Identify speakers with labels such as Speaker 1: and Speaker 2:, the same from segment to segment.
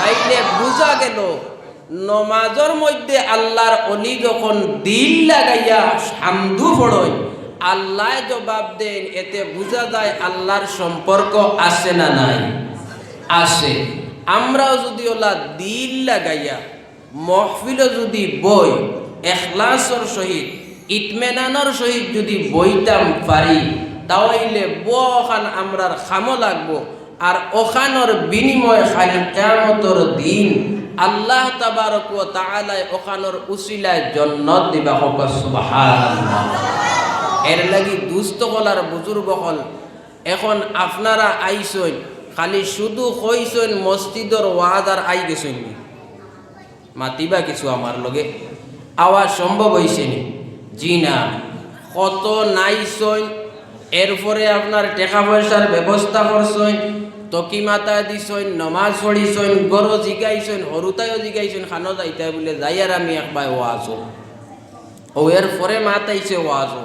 Speaker 1: তাইলে বুঝা গেল, নমাজর মধ্যে আল্লাহর অলি যখন দিল লাগাইয়া হামদু পড়য়, আল্লাহ জবাব দেন, এতে বোঝা যায় আল্লাহর সম্পর্ক আছে না নাই। আসে আমরাও যদি ওলা দিল লাগাইয়া, মহফিলও যদি বই, এখলাসর সহিত, ইতমেনানোর সহিত যদি বইতাম পারি, তাহলে বখান আমরার খামো লাগবো। আর ওখানোর বিনিময় খালি কেমতর দিন আল্লাহ তাবারক ও তাআলায় ওখানোর উসিলায় জন্নত দিবা। হোক এর লাগি দুস্থ হলার বুজুর্গ হল। এখন আপনারা আইসইন, খালি শুধু কইসইন মসজিদর ওয়াজ আর আই গেছইন নি। মাতিবা কিছু আমার লগে। আওয়াজ সম্ভব হইছে নি। জি না। কত নাইছইন এরপরে আপনার টাকা পয়সার ব্যবস্থা করছইন তকি মাতা দিছইন নমাজ পড়িছইন গরো জিগাইছইন হরুতায়ও জিগাইছইন খানো যাইতাই বলে, যাই আর আমি একবার ওয়াজ ও এর পরে মাতাইছে ওয়াজও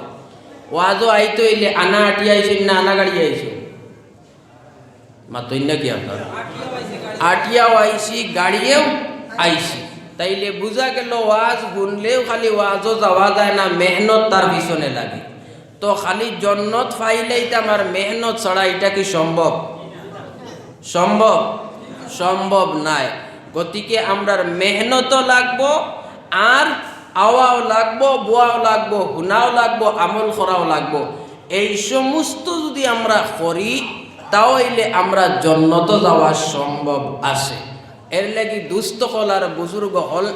Speaker 1: ওয়াজও আইতো এলে আনা আটি আইছেন না আনা গাড়ি আইছেন? মাতইন না কি আপনার আটিয়াও আইছি, গাড়িয়েও আইছি। তাইলে বুঝা গেল ওয়াজ শুনলেও খালি ওয়াজও যাওয়া যায় না, মেহনত তার পিছনে লাগে। তো খালি জন্নত ফাইলেই তো আমার মেহনত ছাড়া এটা কি সম্ভব? সম্ভব? সম্ভব নাই। গতিকে আমরার মেহনতও লাগবো, আর আওয়াও লাগবো, বোয়াও লাগবো হুনাও লাগবো, আমল করাও লাগবো। এই সমস্ত যদি আমরা করি, তাহলে আমরা জন্নত যাওয়া সম্ভব আছে। এর লাগি দুস্থ হল আর বুজুর্গ হল।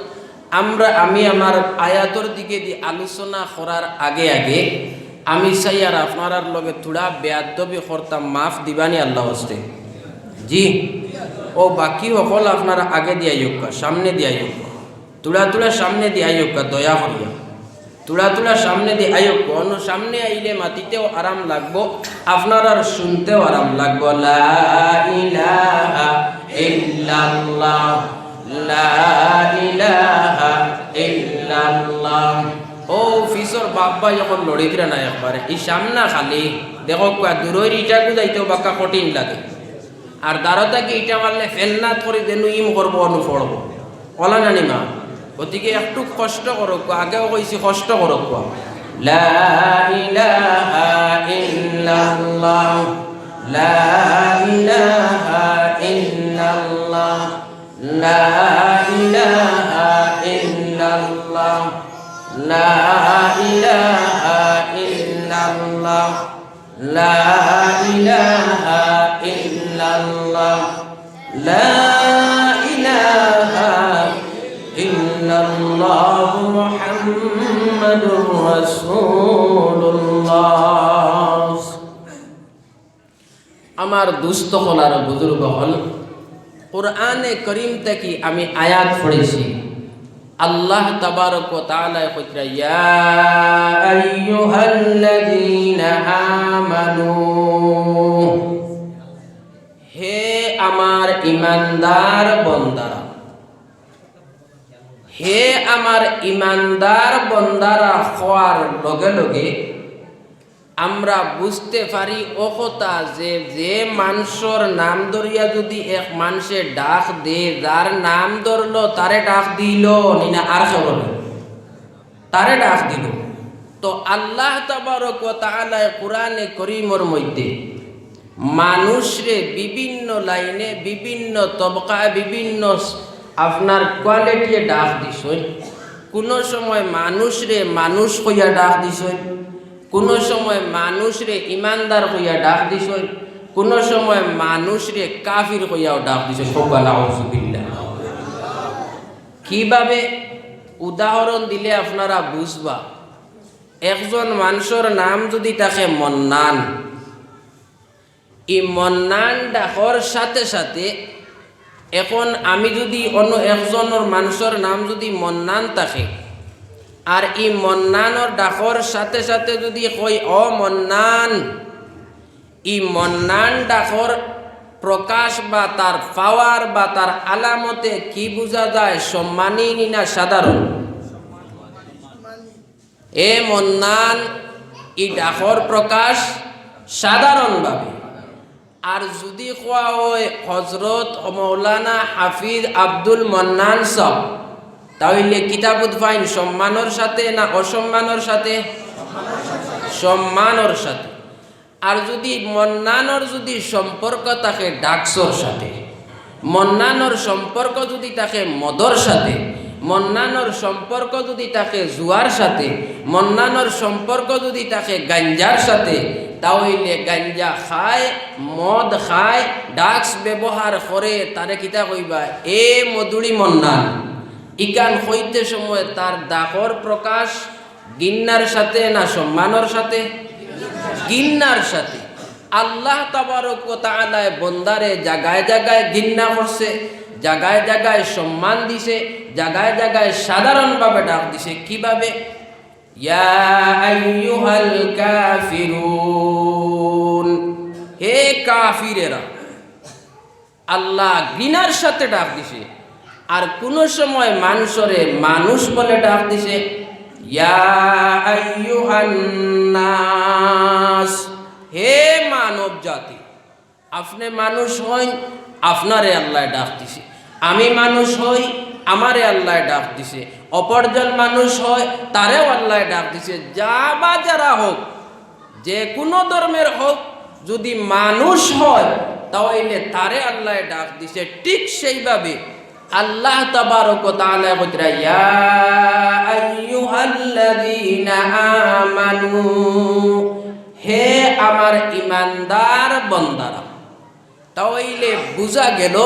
Speaker 1: আমরা, আমি আমার আয়াতর দিকে দিয়ে আলোচনা করার আগে আগে আমি চাই আর আপনার লগে থোড়া বেয়াদবি করতাম মাফ দিবানি আল্লাহ হস্তে। জি। ও বাকি সকল আপনারা আগে দিয়া যোগ্য সামনে দিয়া যোগ্য তুলা তুলা সামনে দিয়া যোগ্য দয়া করিয়া তুলা তুলা সামনে দিয়ে আয়োগ্য অন্য সামনে আইলে মাটিতেও আরাম লাগবো আপনার আর শুনতেও আরাম লাগবো। লা ইলাহা ও ফিসর বাপ্পা যখন লড়ে কিরা না একবারে, এই সামনা খালি, দেখো দূরের ইটাকু যাইতেও বাক্কা কঠিন লাগে। আর দারতাকে ইটা মারলে ফেলনাথ করে যেন ইম করব অনু পড়ব কলা জানি মা, গতিকে একটু কষ্ট করো আগেও কইছি কষ্ট করো কোয়া। লা ইলাহা ইল্লাল্লাহ, লা ইলাহা ইল্লাল্লাহ, লা ইলাহা ইল্লাল্লাহ। লা ইলাহা ইল্লাল্লাহ, লা ইলাহা ইল্লাল্লাহ, লা ইলাহা ইল্লাল্লাহ মুহাম্মাদুর রাসূলুল্লাহ। আমার দুস্থ হল আর বুজুর্গ হল। কোরআনে করিম থেকে আমি আয়াত পড়েছি। আল্লাহ তাবারক তাআলা কইরা, ইয়া আইয়ুহাল্লাযীনা আমানু, হে আমার ইমানদার বন্দারা, হে আমার ইমানদার বন্দারা হওয়ার লগে লগে আমরা বুঝতে পারি কথা যে যে মানুষের নাম ধরিয়া যদি এক মানুষে ডাক দে যার নাম ধরলো, তারে ডাক দিল নিনা আর খবর তারে ডাক দিল। তো আল্লাহ তাবারক ও কোরআনে করিমর মধ্যে মানুষরে বিভিন্ন লাইনে, বিভিন্ন তবকায়, বিভিন্ন আপনার কোয়ালিটিয়ে ডাক দিছই কোনো সময় মানুষরে মানুষ কইয়া ডাক দিছই কোনো সময় মানুষরে ইমানদার কইয়া ডাক দিছই কোনো সময় মানুষরে কাফির কইয়াও ডাক আউজুবিল্লাহ কীভাবে উদাহরণ দিলে আপনারা বুঝবা? একজন মানুষের নাম যদি তাকে মন্নান ই মন্নান ডাকর সাথে সাথে এখন আমি যদি অন্য একজনের মানুষের নাম যদি মন্নান থাকে আর ই মন্নানোর ডাকর সাথে সাথে যদি কই অ মন্নান ই মন্নান ডাকর প্রকাশ বা তার পাওয়ার বা তার আলামতে কি বোঝা যায়, সম্মানী না সাধারণ এ মন্নান, ই ডাকর প্রকাশ সাধারণভাবে আর যদি খোয়া হয়, হজরত মৌলানা হাফিজ আব্দুল মন্নান সব তাহলে কিতাবুদ ফাইন সম্মানের সাথে না অসম্মানের সাথে? সম্মানের সাথে। আর যদি মন্নানোর যদি সম্পর্ক থাকে ডাকসর সাথে, মন্নানোর সম্পর্ক যদি থাকে মদর সাথে, মন্নানোর সম্পর্ক যদি থাকে জুয়ার সাথে, মন্নানোর সম্পর্ক যদি থাকে গাঞ্জার সাথে, তাহলে গাঞ্জা খায়, মদ খায়, ডাক্স ব্যবহার করে তারে কিতা কইবা? এ মধুরি মন্নান। ইকান হইতে সময় তার দাহর প্রকাশ গিন্নার সাথে না সম্মানের সাথে? গিন্নার সাথে। আল্লাহ তাবারক বন্দারে জাগায় জাগায় গিন্না করছে, জাগায় জাগায় সম্মান দিছে, জাগায় জাগায় সাধারণভাবে ডাক দিছে। কীভাবে? হে কাফিরেরা, আল্লাহ ঘৃণার সাথে ডাক দিছে। আর কোন সময় মানুষরে মানুষ বলে ডাক দিছে হে মানব জাতি আপনি মানুষ হই, আপনারে আল্লাহ ডাক দিছে। আমি মানুষ হই, আমারে আল্লাহ ডাক দিছে। অপরজন মানুষ হয় তারেও আল্লাহ ডাক দিছে। যা বা যারা হোক, যে কোনো ধর্মের হোক, যদি মানুষ হয়, তাহলে তারে আল্লাহ ডাক দিছে। ঠিক সেইভাবে আল্লাহ তাবারক তাআলা কইরা ইয়া আইয়ুহাল্লাযীনা আমানু, হে আমার ইমানদার বন্দারা, তাহলে বুঝা গেল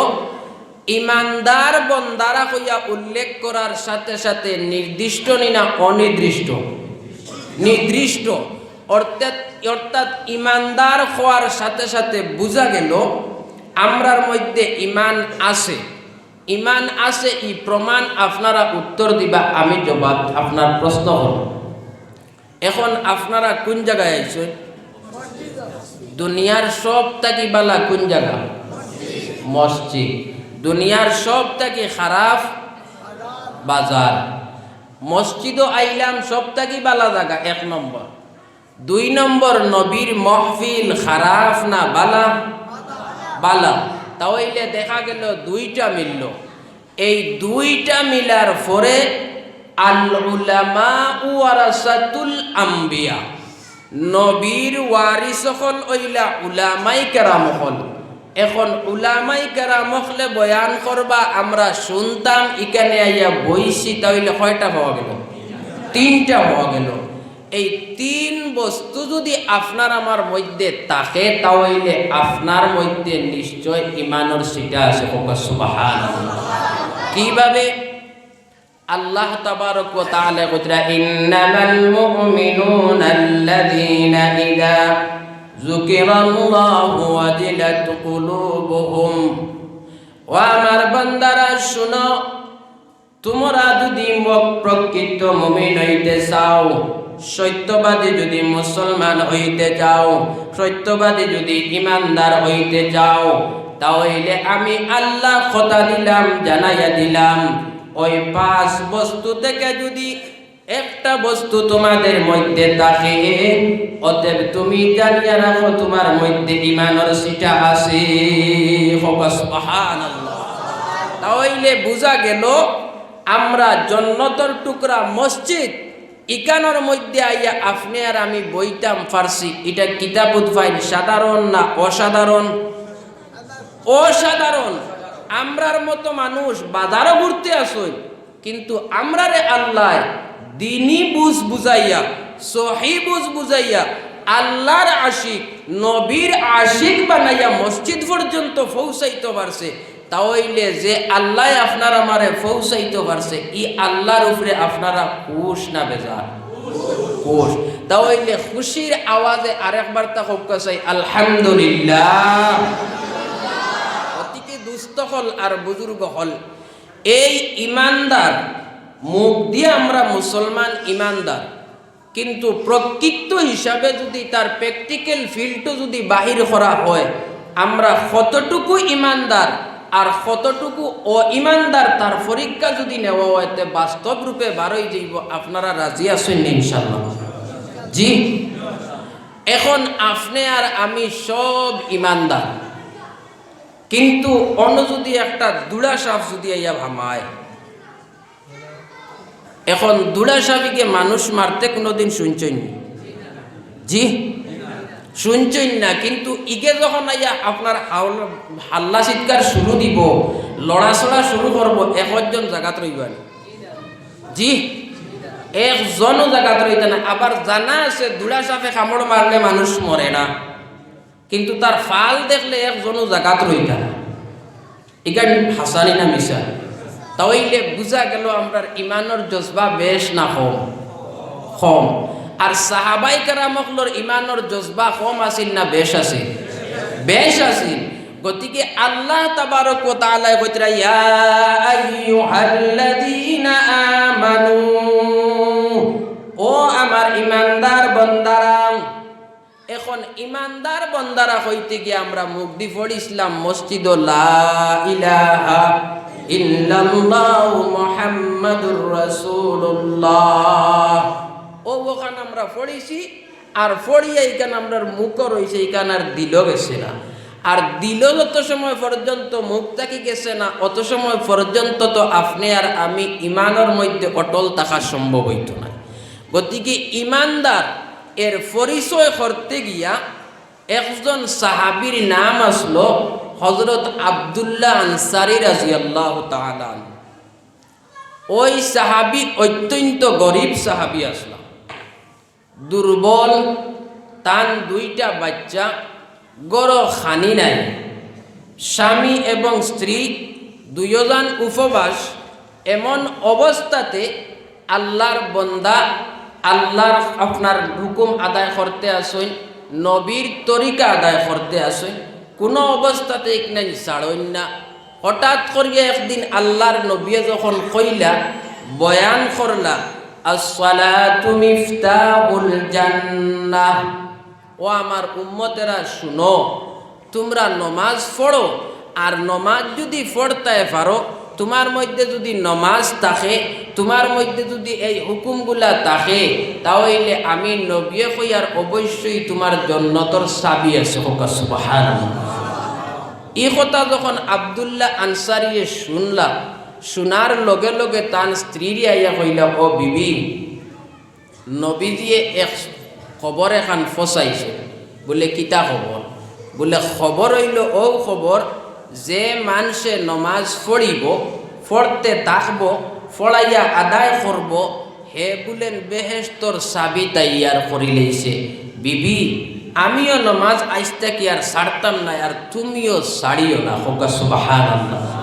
Speaker 1: ইমানদার বন্দারা হইয়া উল্লেখ করার সাথে সাথে নির্দিষ্ট নিনা অনির্দিষ্ট। নির্দিষ্ট। অর্থাৎ অর্থাৎ ইমানদার হওয়ার সাথে সাথে বোঝা গেল, আমরার মধ্যে ইমান আছে। ইমান আছে ই প্রমাণ আপনারা উত্তর দিবা, আমি জবাব আপনার প্রশ্ন হল এখন আপনারা কোন জায়গায় আইছেন দুনিয়ার সব থাকি বালা কোন জায়গা মসজিদ দুনিয়ার সব থাকি খারাপ বাজার মসজিদও আইলাম সব থাকি বালা জায়গা এক নম্বর দুই নম্বর নবীর মহফিল খারাপ না বালা? বালা। তাহলে দেখা গেল দুইটা মিলল। এই দুইটা মিলার পরে আম্বিয়া। নবীর ওয়ারিস হল ওইলা উলামাই কেরাম এখন উলামাই কেরাম বয়ান করবা, আমরা শুনতাম ইখানে আইয়া বইছি তাহলে কয়টা পাওয়া গেল? তিনটা পাওয়া গেল। এই তিন বস্তু যদি আপনার আমার মধ্যে তাকে তাহলে আপনার মধ্যে নিশ্চয় ইমানের সিটা আছে। সুবাহান কীভাবে? আল্লাহ তাবারক ওয়া তাআলা কইরা ইন্নামাল মুমিনুনা আল্লাযীনা ইযা যুকিরাল্লাহু ওয়াজিলাত কুলুবুহুম। ও আমার বান্দারা, শুনো, তোমরা যদি প্রকৃত মুমিন হইতে চাও সত্যবাদী যদি মুসলমান হইতে চাও, সত্যবাদী যদি ইমানদার হইতে চাও, তাহলে আমি আল্লাহ কথা দিলাম, জানাইয়া দিলাম। ওই পাঁচ বস্তু থেকে যদি একটা বস্তু তোমাদের মধ্যে থাকে, অতএব তুমি জানিয়া রাখো, তোমার মধ্যে ইমানের সিটা আছে। তাহলে বোঝা গেল, আমরা জন্নতর টুকরা মসজিদ ইকানোর মধ্যে আইয়া আপনি আর আমি বইতাম ফার্সি। এটা কিতাবুদ ফাইল সাধারণ না অসাধারণ? অসাধারণ। আমরার মতো মানুষ বাজারও ঘুরতে আসই, কিন্তু আমরারে আল্লাহ দিনই বুঝ বুঝাইয়া, সহি বুঝ বুঝাইয়া, আল্লাহর আশিক, নবীর আশিক বানাইয়া মসজিদ পর্যন্ত পৌঁছাইতে পারছে। তাহলে যে আল্লাহ আপনার আমারে পৌঁছাইতে পারছে, ই আল্লাহর উপরে আপনারা খুশ না বেজার? খুশ তাহলে খুশির আওয়াজে আরেকবার তা হোক চাই, আলহামদুলিল্লাহ। অতিকে দুস্থ হল আর বুজুর্গ হল। এই ইমানদার, মুখ দিয়ে আমরা মুসলমান ইমানদার, কিন্তু প্রকৃত হিসাবে যদি তার প্র্যাকটিক্যাল ফিল্ডও যদি বাহির করা হয়, আমরা কতটুকু ইমানদার আর কতটুকু ও ইমানদার তার পরীক্ষা যদি নেওয়া হয় বাস্তব রূপে বারোই যাইব, আপনারা রাজি আছেন ইনশাল্লাহ জি? এখন আপনি আর আমি সব ইমানদার। কিন্তু অন্য যদি একটা দুড়া সাপ যদি ইয়া ভামায়। এখন দুড়া সাপিকে মানুষ মারতে কোনোদিন শুনছেন? জি? শুনছেন না, কিন্তু ইগে যখন আইয়া আপনার হাওল- হাল্লা চিৎকার শুরু দিব, লড়াচড়া শুরু করব, একজন জায়গাত রইবেন জি একজনও জায়গাত রইতে না, আবার জানা আছে দুড়া সাপে কামড় মারলে মানুষ মরে না। কিন্তু তার ফাল দেখলে একজনও জায়গাত রইতে না। এখান হাসানি না মিশা তাইলে বুঝা গেল আমরা ইমানের জজবা বেশ না কম। কম। আর সাহাবাই কারামকলর ইমানের জজবা কম আছিল না, বেশ আছিল। বেশ আছিল। গতিকে আল্লাহ তাবারক ওয়া তাআলা কইতরা ইয়া আইয়ুহাল্লাযীনা আমানু, ও আমার ইমানদার বান্দারা, এখন ইমানদার বন্দারা হইতে গিয়ে আমরা মুখ দি পড়িছিলাম মসজিদ, লা ইলাহা ইল্লাল্লাহু মুহাম্মাদুর রাসূলুল্লাহ। ও ওখান আমরা পড়িছি আর পড়িয়া এইখান আমরা মুখ রয়েছে, এইখান আর দিল গেছে না। আর দিল যত সময় পর্যন্ত মুখ থাকি গেছে না, অত সময় পর্যন্ত তো আপনি আর আমি ইমানের মধ্যে অটল থাকা সম্ভব হইতো না। গতিকে ইমানদার, এর পরিচয় করতে গিয়া একজন সাহাবীর নাম আসলো হজরত আবদুল্লাহ আনসারি রাজি আল্লাহ ওই সাহাবি অত্যন্ত গরিব সাহাবি আসলাম দুর্বল, তান দুইটা বাচ্চা গড় খানি নাই। স্বামী এবং স্ত্রী দুইজন উপবাস, এমন অবস্থাতে আল্লাহর বন্দা, আল্লাহর আপনার হুকুম আদায় করতে আসেন নবীর তরিকা আদায় করতে আসেন কোনো অবস্থাতে এখানে ছাড়ইন না। হঠাৎ করিয়া একদিন আল্লাহর নবীয়ে যখন কইলা, বয়ান করলা আসসালাতু মিফতাহুল জান্নাহ। ও আমার উম্মতেরা, শুনো, তোমরা নমাজ পড়ো, আর নমাজ যদি পড়তে পারো, তোমার মধ্যে যদি নমাজ থাকে, তোমার মধ্যে যদি এই হুকুমগুলা থাকে, তাহলে আমি নবিয়ে কই আর অবশ্যই তোমার জন্নতর চাবি আছে সুবহানাল্লাহ। এই কথা যখন আবদুল্লাহ আনসারিয়ে শুনলা শোনার লগে লগে তার স্ত্রীর আইয়া কইলা ও বিবি, নবীজিয়ে এক খবর এখান ফসাইছে বলে, কিতা খবর বলে খবর হইল ও খবর যে মানুষে নমাজ পড়িব পড়তে থাকব ফড়াইয়া আদায় করব হে বলেন বেহেস্তর চাবি তাইয়ার করি লইছে বিবি, আমিও নমাজ আইসতে কি আর ছাড়তাম না আর তুমিও ছাড়িও না হোকা সুবাহান আল্লাহ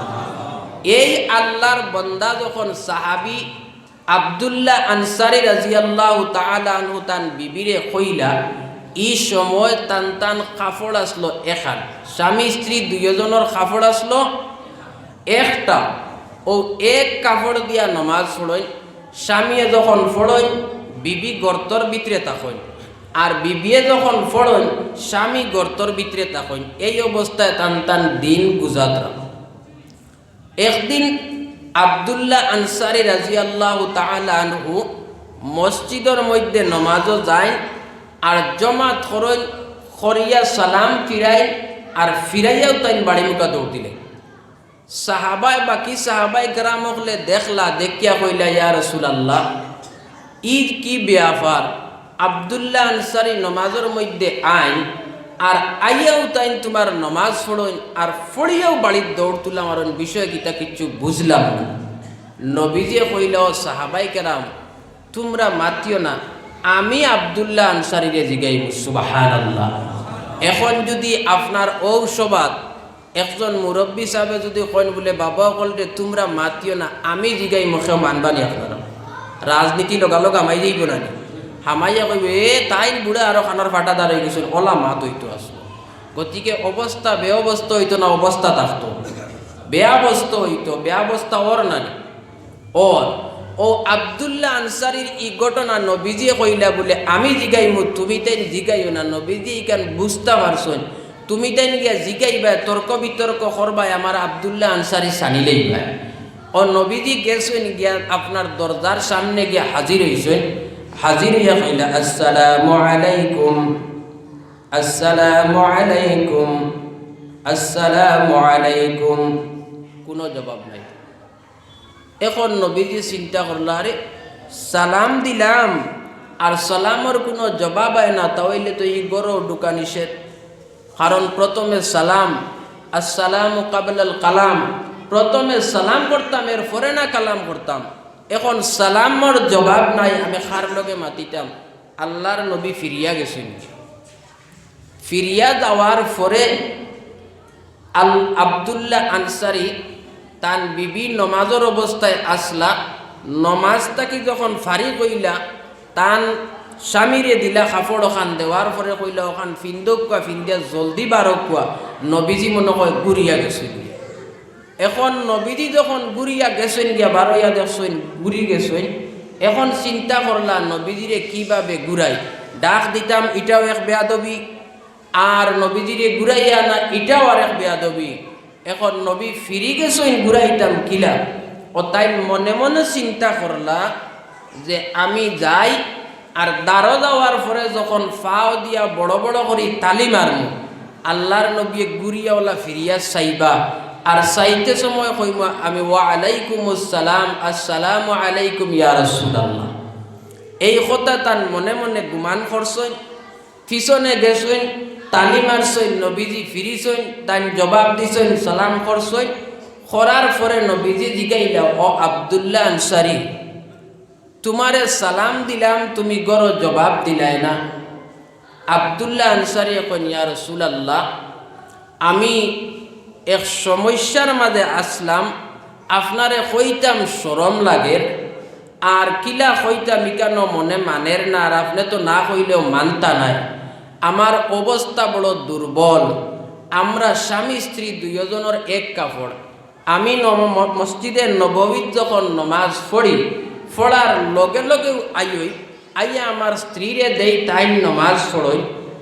Speaker 1: এই আল্লাহর বন্দা যখন সাহাবি আবদুল্লাহ আনসারি রাজিয়াল্লাহ তালু তান বিবিরে কইলা ই সময় তান তান কাপড় আসলো এখান। স্বামী, স্ত্রী দুজনের কাপড় আসলো একটা। ও এক কাপড় দিয়া নমাজ পড়ই স্বামীয়ে যখন ফড়ই বিবি গর্তর ভিতরে তাকইন আর বিবিয়ে যখন ফড়ই স্বামী গর্তর ভিতরে তাকইন এই অবস্থায় তান তান দিন গুজাত রাখ। একদিন আবদুল্লাহ আনসারি রাজি আল্লাহ আনহু মসজিদের মধ্যে নমাজও যায় আর জমা খরচ খরিয়া সালাম ফিরাই আর ফিরাইয়াও তাই বাড়ি মুখা দৌড় দিলে। সাহাবাই বাকি সাহাবাই গ্রাম হলে দেখলা, দেখিয়া কইলা, ইয়া রসুল আল্লাহ ঈদ কি ব্যাপার আবদুল্লাহ আনসারি নমাজের মধ্যে আইন আর আইয়াও তাই তোমার নমাজ পড়ইন আর ফড়িয়াও বাড়ির দৌড় তুলা মারন বিষয় কিতা কিচ্ছু বুঝলাম না। নবীজে কইল সাহাবাই কেরাম, তোমরা মাতিও না, আমি আবদুল্লাহ আনসারিরে জিগাইব সুবাহান আল্লাহ এখন যদি আপনার ঔষবাদ, একজন মুরব্বী সাহেবে যদি কইন বলে, বাবা কলটে, তোমরা মাতিও না, আমি জিগাই মুখে মানবানি আপনারা। রাজনীতি লগালগ আমাই যাইব নি? হামাইয়া কইবে, এ তাই বুড়ে আরও খানার ফাটা দাঁড়াই গেছিল ওলা মাত হইতো আসলো গতিকে অবস্থা বে অবস্থা হইতো না অবস্থা থাকতো বেয়া অবস্থা হইতো, বেয়া অবস্থা ওর না নি? ওর ও আবদুল্লাহ আনসারির ই ঘটনা নবীজি কইলা বলে, আমি জিগাইমু, তুমি তাই জিগাইও না, নবীজি ইকান বুঝতে পারছন তুমি তাই গিয়া জিগাইবা তর্ক বিতর্ক করবাই আমার আবদুল্লাহ আনসারি সানিলেই ভাই। ও নবীজি গেছেন গিয়া আপনার দরজার সামনে গিয়া হাজির হয়েছেন হাজির হইয়া কইলা, আসসালামু আলাইকুম আসসালামু আলাইকুম আসসালামু আলাইকুম। কোনো জবাব নাই। এখন নবীজি চিন্তা করল, আরে, সালাম দিলাম, আর সালামর কোনো জবাব হয় না, তাহলে তো এই গরো ঢুকা নিষেধ। কারণ প্রথমে সালাম, আসসালামু কাবলাল কালাম। প্রথমে সালাম করতাম এর পরে না কালাম করতাম। এখন সালামর জবাব নাই, আমি খার লগে মাতিতাম। আল্লাহর নবী ফিরিয়া গেছেন ফিরিয়া যাওয়ার পরে আল আবদুল্লাহ আনসারি তান বিবি নমাজের অবস্থায় আসলা নমাজটাকে যখন ফারি কইলা, তান স্বামীরে দিলা কাপড় ওখান দেওয়ার পরে কইলা ওখান ফিন্দক কোয়া ফিন্দিয়া জলদি বারক কোয়া নবীজি মনে হয় গুড়িয়া গেছেন এখন নবীজি যখন গুড়িয়া গেছেন গিয়া বারোয়া দেখছেন, গুড়ি গেছেন, এখন চিন্তা করলা নবীজিরে কীভাবে ঘুরাই ডাক দিতাম, এটাও এক বেয়াদবি। আর নবীজিরে ঘুরাইয়া না, এটাও আর এক বেয়াদবি। এখন নবী ফিরি গেছেন ঘুরাইতাম কিলা? ও তাই মনে মনে চিন্তা করলা যে আমি যাই আর দাঁড়ো যাওয়ার পরে যখন ফাও দিয়া বড় বড় করি তালি মারমু। আল্লাহর নবী গুরিয়াওয়ালা ফিরিয়া চাইবা। আর চাইতে সময় কইম, আমি ওয়া আলাইকুম আসসালাম আসসালামু আলাইকুম ইয়া রাসূলুল্লাহ। এই কথা তান মনে মনে গুমান করছই পিছনে গেছই তালি মারছই নবীজি ফিরিছই তান জবাব দিছই সালাম করছই করার পরে নবীজি জিগাইলা, ও আবদুল্লাহ আনসারি, তোমারে সালাম দিলাম, তুমি গড় জবাব দিলাই না। আবদুল্লাহ আনসারি এখন, ইয়া রসুলাল্লাহ, আমি এক সমস্যার মাঝে আসলাম, আপনারে কইতাম সরম লাগে, আর কিলা কইতাম ইকানো মনে মানের না, আর আপনি তো না কইলেও মানতা নাই। আমার অবস্থা বড় দুর্বল। আমরা স্বামী, স্ত্রী দুইজনের এক কাপড়। আমি মসজিদের নববীত যখন নমাজ পড়ি, পড়ার লগে লগে আইই আইয়া আমার স্ত্রীরে দেই তাই নমাজ পড়ই।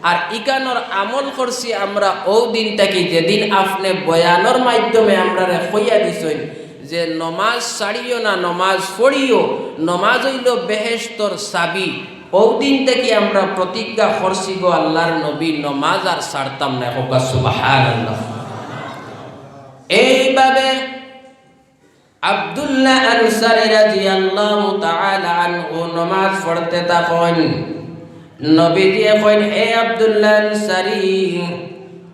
Speaker 1: আর ইকানোর আমল করছি আমরা ও দিন থাকি, যেদিন আপনি বয়ানোর মাধ্যমে আমরা কইয়া দিছই যে নমাজ ছাড়িও না, নমাজ পড়িও, নমাজ হইল বেহেস্তর সাবি ও দিন থেকে আমরা প্রতিজ্ঞা করছি গো আল্লাহর নবী, নমাজ আর ছাড়তাম না হোকা এইভাবে আব্দুল্লাহ আনসারী রাদিয়াল্লাহু তাআলা আনহু নামাজ পড়তে থাকেন নবীজি কইন হে আব্দুল্লাহ আনসারী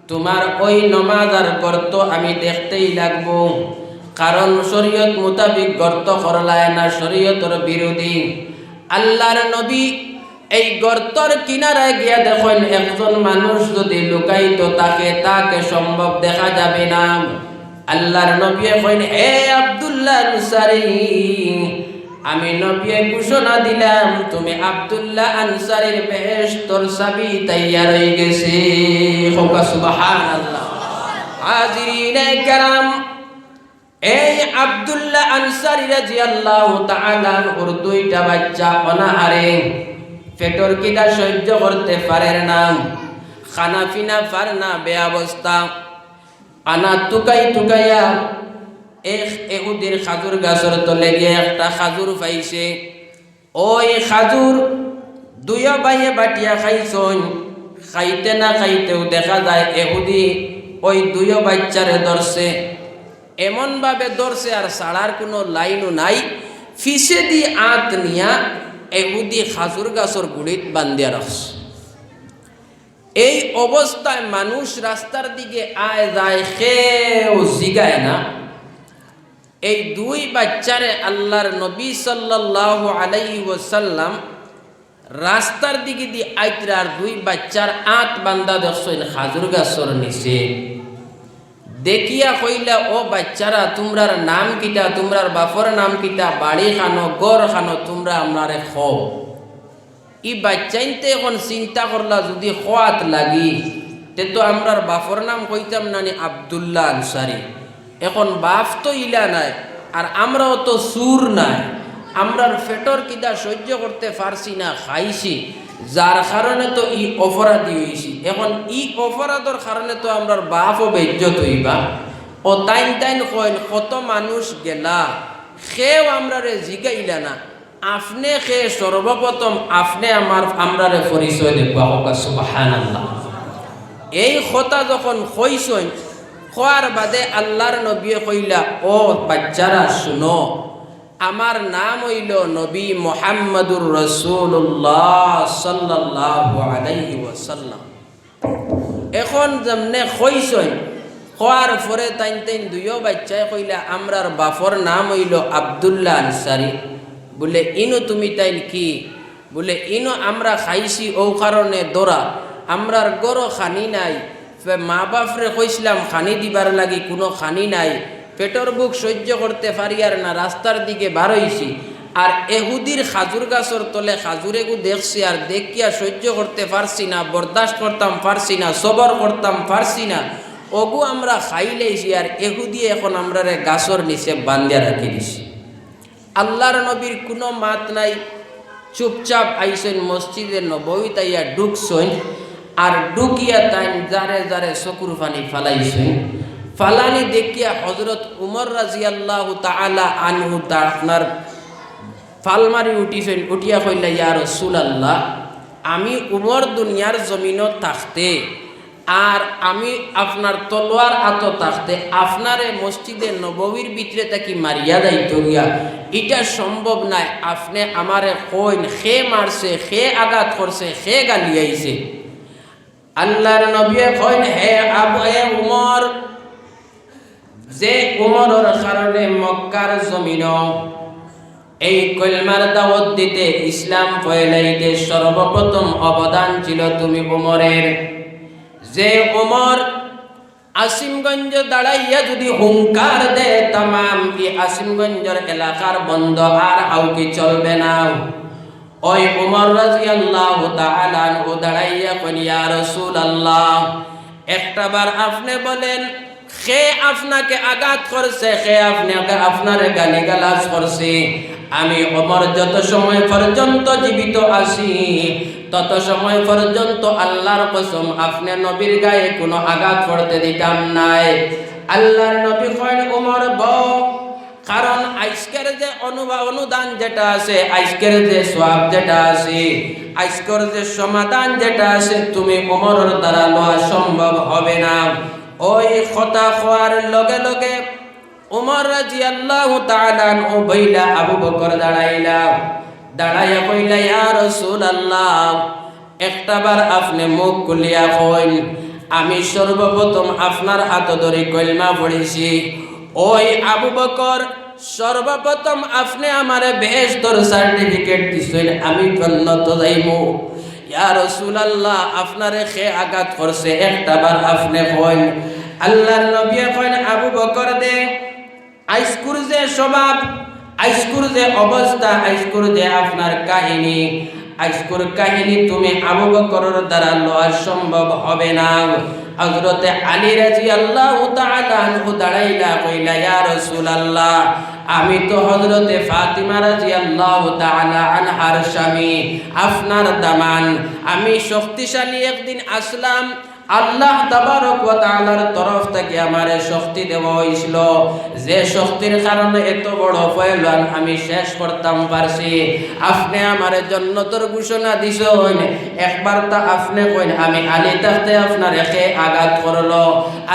Speaker 1: তোমার ওই নমাজ আর গর্ত আমি দেখতেই লাগবো। কারণ শরীয়ত মোতাবিক গর্ত করলায় না শরীয়তর বিরোধী। আল্লাহর নবী এই গর্তর কিনারায় গিয়া দেখেন, একজন মানুষ যদি লুকাইতো তাকে তাকে সম্ভব দেখা যাবে না। আল্লাহর নবী কইন হে আব্দুল্লাহ আনসারি আমি নবী ঘোষণা দিলাম তুমি আব্দুল্লাহ আনসারির বেহেশতর চাবি তৈয়ার হয়ে গেছে হোকা সুবহানাল্লাহ হাজিরিনে کرام এই আব্দুল্লাহ আনসারি রাদিয়াল্লাহু তাআলা ওর দুইটা বাচ্চা অনাহারে পেটর কিদা সহ্য করতে পারে না খানা পিনা পার না বেয়াবস্থা আনা টুকাই টুকাইয়া এক এহুদির খাজুর গাছর তলে গিয়ে একটা খাজুর পাইছে। ওই খাজুর দুইও বাইয়ে বাটিয়া খাইছন খাইতে না খাইতেও দেখা যায় এহুদি ওই দুইও বাচ্চারে ধরছে। এমনভাবে ধরছে আর সাড়ার কোনো লাইনও নাই। ফিসে দি আত নিয়া এহুদি খাজুর গাছর গুড়িত বান্ধিয়া রাখছে। এই অবস্থায় মানুষ রাস্তার দিকে আয় যায় খেও জিগায় না। এই দুই বাচ্চারে আল্লাহর নবী সাল্লাল্লাহু আলাইহি ওয়াসাল্লাম রাস্তার দিকে দিয়ে আইতরা আর দুই বাচ্চার আত বান্দা দেখছেন খাজুর গাছর নিচে। দেখিয়া কইলা, ও বাচ্চারা, তোমরার নাম কিটা তোমরার বাপর নাম কিটা বাড়ি খানো গড় খানো, তোমরা আমরারে খাও। ই বাচ্চাইনতে এখন চিন্তা করলা, যদি খোয়াত লাগি তে তো আমরার বাপর নাম কইতাম নানি আবদুল্লাহ আনসারি। এখন বাপ তো ইলা নাই, আর আমরাও তো সুর নাই। আমরার ফেটর কিদা সহ্য করতে পারছি না, খাইছি। যার কারণে তো ই অপরাধী হইছি। এখন ই অপরাধর কারণে তো আমরার বাপও বেজ্জত হইবা। ও তাইন তাইন কইন, কত মানুষ গেলা, সেও আমরারে জিগাইলা না। আপনি খে সর্বপ্রথম আপনি আমার, আমরারে পরিচয় দেখবা হোক সুবহানাল্লাহ। এই কথা যখন কইসইন খোয়ার বাদে আল্লাহর নবী কইলা ও বাচ্চারা শুনো। আমার নাম হইল নবী মোহাম্মদুর রসুল্লাহ সাল্লাল্লাহু আলাইহি এখন যেমনে কইসই খোয়ার পরে তাইন তাইন দুইও বাচ্চায় কইলা আমরার বাফর নাম হইল আবদুল্লাহ আনসারি বলে, ইনো তুমি তাইন কি? বলে, ইনো আমরা খাইছি ও কারণে দোরা আমরার গরো খানি নাই। মা বাপরে কইছিলাম, খানি দিবার লাগি কোনো খানি নাই। পেটর বুক সহ্য করতে পারি আর না, রাস্তার দিকে বার হইছি। আর এহুদির খাজুর গাছর তলে খাজুরেগু দেখছি আর দেখিয়া সহ্য করতে পারছি না, বরদাস্ত করতাম পারছি না, সবর করতাম পারছি না। ওগু আমরা খাইলেইছি আর এহুদি এখন আমরা গাছর নিচে বান্ধিয়া রাখি দিছি। আল্লাহর নবীর কোনো মাত নাই। চুপচাপ আইসেন মসজিদে নবী তাইয়া ঢুকছেন। আর ঢুকিয়া তাই যারে যারে চকুর পানি ফালাইছে। ফালানি দেখিয়া হজরত উমর রাজি আল্লাহ তালা আনহু তা আপনার ফালমারি উঠিছেন উঠিয়া কইলা, ইয়া রসুল আল্লাহ আমি উমর দুনিয়ার জমিনত থাকতে আর আমি আপনার তলোয়ার আত থাকতে, আপনারে মসজিদে নববীর ভিতরে তাকি মারিয়া দায়িত্ব গিয়া এটা সম্ভব নাই, আপনি আমারে কইন খে মারছে খে আঘাত করছে খে গালিয়াইছে আল্লাহর নবী কইন, হে আবু হে উমর, যে উমরের কারণে মক্কার জমিন, এই কলমার দাওয়াত দিতে ইসলাম ফয়লাইতে সর্বপ্রথম অবদান ছিল তুমি উমরের। যে উমর আসিমগঞ্জ দাঁড়াইয়া যদি হুঙ্কার দে তামাম এই আসিমগঞ্জের এলাকার বন্ধ আর হাউকি চলবে না। ওই উমর রাজিয়াল্লাহু তাআলা ও দাঁড়াইয়া কোন ইয়া রাসূলুল্লাহ একটাবার আপনি বলেন সে আপনাকে আঘাত করছে সে আপনাকে আপনার গালি গালাজ করছে? আমি অমর যত সময় পর্যন্ত জীবিত আছি, তত সময় পর্যন্ত আল্লাহর কসম আপনি নবীর গায়ে কোনো আঘাত করতে দিতাম নাই। আল্লাহর নবী কইন উমর, বউ কারণ আজকের যে অনুভব অনুদান যেটা আছে আজকের যে সব যেটা আছে আজকের যে সমাধান যেটা আছে, তুমি উমরের দ্বারা লওয়া সম্ভব হবে না। ওই কথা খোয়ার লগে লগে উমর রাজি আল্লাহ তাআলা ও বইলা আবু বকর দাঁড়াইলা। দাঁড়াইয়া কইলা, ইয়া রাসূলুল্লাহ একটাবার আপনি মুখ খুলিয়া কইন আমি সর্বপ্রথম আপনার হাত ধরে কলমা পড়েছি। ওই আবু বকর, সর্বপ্রথম আপনি আমারে বেশ তোর সার্টিফিকেট দিছেন, আমি জন্নত যাইমু। ইয়া রাসূলুল্লাহ, আপনারে খে আঘাত করছে একটাবার আপনি কইন। আল্লাহর নবী কইন, আবু বকর দে আইসকুর যে স্বভাব আইসকুর যে অবস্থা আইসকুর যে আপনার কাহিনী। আইসকুর কাহিনী তুমি আবু বকরের দ্বারা লওয়া সম্ভব হবে না। হযরতে আলী তাআলা আনহু দাঁড়াইলা, কইলা, ইয়া রাসূলুল্লাহ, আমি তো হযরতে ফাতিমা রাদিয়াল্লাহু তাআলা আনহার স্বামী, আপনার দামান। আমি শক্তিশালী একদিন আসলাম আল্লাহ তাবারক ওয়া তাআলার তরফ থেকে আমারে শক্তি দেওয়া হয়েছিল যে শক্তির কারণে এত বড় ফয়লান আমি শেষ করতাম পারছি। আপনি আমারে জন্নতর ঘোষণা দিছেন। একবার তা আপনি কইন, আমি আলী তাহতে আপনার একে আঘাত করল।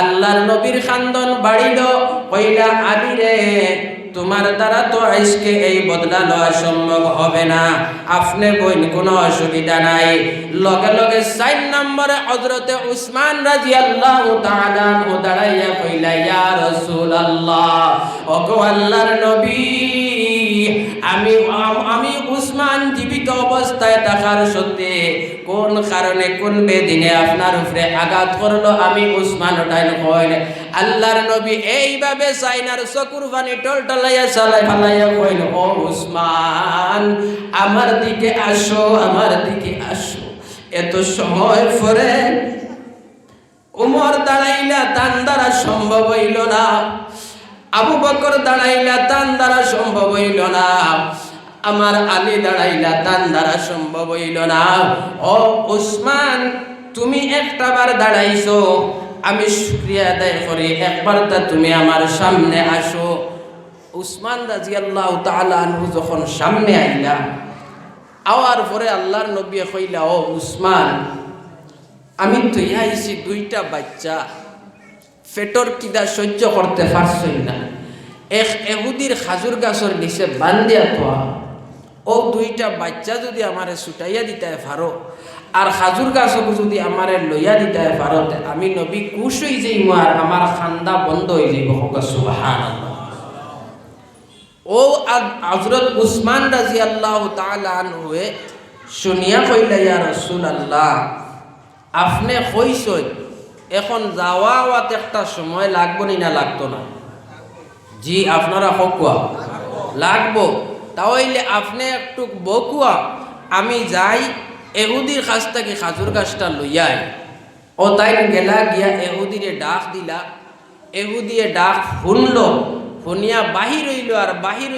Speaker 1: আল্লাহর নবীর খান্দন বাড়িল, কইলা আলী তোমার দ্বারা তো আজকে এই বদলা লওয়া সম্ভব হবে না। আপনি বইন, কোনো অসুবিধা নাই। লগে লগে সাইন নম্বরে হজরতে উসমান রাজি আল্লাহ দাঁড়াইয়া কইলা, ইয়া আল্লাহ ও আল্লাহর নবী আমি আমি উসমান জীবিত অবস্থায় থাকার সত্ত্বে কোন কারণে কোন বেদিনে আপনার উপরে আঘাত করল আমি উসমান ওটাই কইল আল্লাহর নবী এইভাবে সাইনার চকুর টল টলাইয়া চালাই ফালাইয়া কইল, ও উসমান, আমার দিকে আসো, আমার দিকে আসো। এত সময় পরে উমর দাঁড়াইলা তান দ্বারা সম্ভব হইল না। আবু বকর দাঁড়াইলা, তান দ্বারা সম্ভব হইল না। আমার আলী দাঁড়াইলা, তান দ্বারা সম্ভব হইল না। ও উসমান তুমি একটা বার দাঁড়াইছো। আমি শুক্রিয়া আদায় করি, একবার তা তুমি আমার সামনে আসো। উসমান রাজিয়াল্লাহ আনহু যখন সামনে আইলা, আওয়ার পরে আল্লাহর নবী কইলা, ও উসমান আমি তো আইছি দুইটা বাচ্চা। ফেটর কিদা সহ্য করতে পারছই না। এক এহুদির খাজুর গাছর নিচে বান্ধিয়া থোয়া ও দুইটা বাচ্চা যদি আমারে ছুটাইয়া দিতে পারো আর খাজুর গাছক যদি আমারে লইয়া দিতে পারো আমি নবী কুশ হয়ে যাইব আর আমার খান্দা বন্ধ হয়ে যাইব। সুবাহান ও হজরত উসমান রাজি আল্লাহ তালুয়ে শুনিয়া কইলা, ইয়া রসুল আল্লাহ আপনি কইসই এখন যাওয়া একটা সময় লাগবো না লাগতো না? জি, আপনারা হকুয়া। লাগবো। তাহলে আপনি একটু বকুয়া। আমি যাই, এহুদির কাছ থেকে খাজুর গাছটা লইয়াই। ও তাই গেলা গিয়া এহুদিরে ডাক দিলা। এহুদিয়ে ডাক শুনল। শুনিয়া বাহির হইল আর বাহির